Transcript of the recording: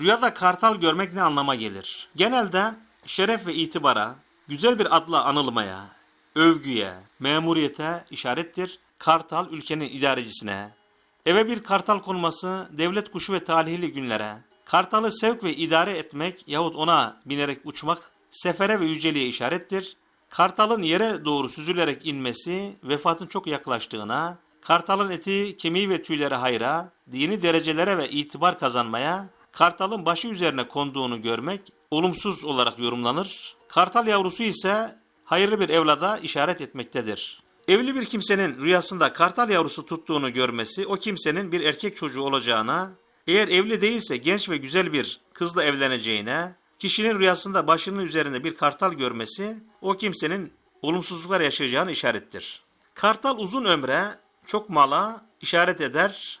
Rüyada kartal görmek ne anlama gelir? Genelde şeref ve itibara, güzel bir adla anılmaya, övgüye, memuriyete işarettir. Kartal ülkenin idarecisine, eve bir kartal konması devlet kuşu ve talihli günlere, kartalı sevk ve idare etmek yahut ona binerek uçmak sefere ve yüceliğe işarettir. Kartalın yere doğru süzülerek inmesi vefatın çok yaklaştığına, kartalın eti, kemiği ve tüyleri hayra, dini derecelere ve itibar kazanmaya, kartalın başı üzerine konduğunu görmek olumsuz olarak yorumlanır. Kartal yavrusu ise hayırlı bir evlada işaret etmektedir. Evli bir kimsenin rüyasında kartal yavrusu tuttuğunu görmesi o kimsenin bir erkek çocuğu olacağına, eğer evli değilse genç ve güzel bir kızla evleneceğine, kişinin rüyasında başının üzerinde bir kartal görmesi o kimsenin olumsuzluklar yaşayacağını işarettir. Kartal uzun ömre, çok mala işaret eder.